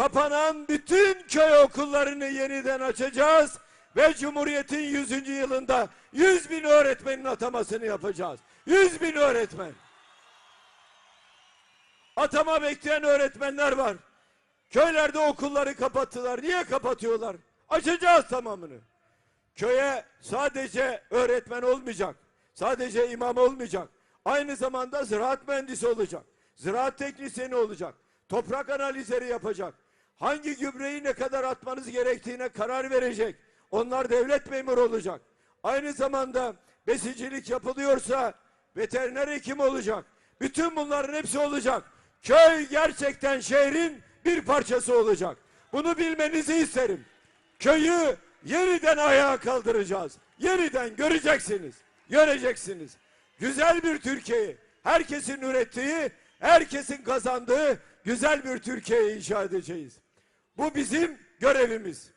kapanan bütün köy okullarını yeniden açacağız ve Cumhuriyet'in 100. yılında 100 bin öğretmenin atamasını yapacağız. 100 bin öğretmen. Atama bekleyen öğretmenler var. Köylerde okulları kapattılar. Niye kapatıyorlar? Açacağız tamamını. Köye sadece öğretmen olmayacak. Sadece imam olmayacak. Aynı zamanda ziraat mühendisi olacak. Ziraat teknisyeni olacak. Toprak analizleri yapacak. Hangi gübreyi ne kadar atmanız gerektiğine karar verecek. Onlar devlet memuru olacak. Aynı zamanda besicilik yapılıyorsa veteriner hekim olacak. Bütün bunların hepsi olacak. Köy gerçekten şehrin bir parçası olacak. Bunu bilmenizi isterim. Köyü yeniden ayağa kaldıracağız. Yeniden göreceksiniz. Göreceksiniz. Güzel bir Türkiye'yi, herkesin ürettiği, herkesin kazandığı güzel bir Türkiye'yi inşa edeceğiz. Bu bizim görevimiz.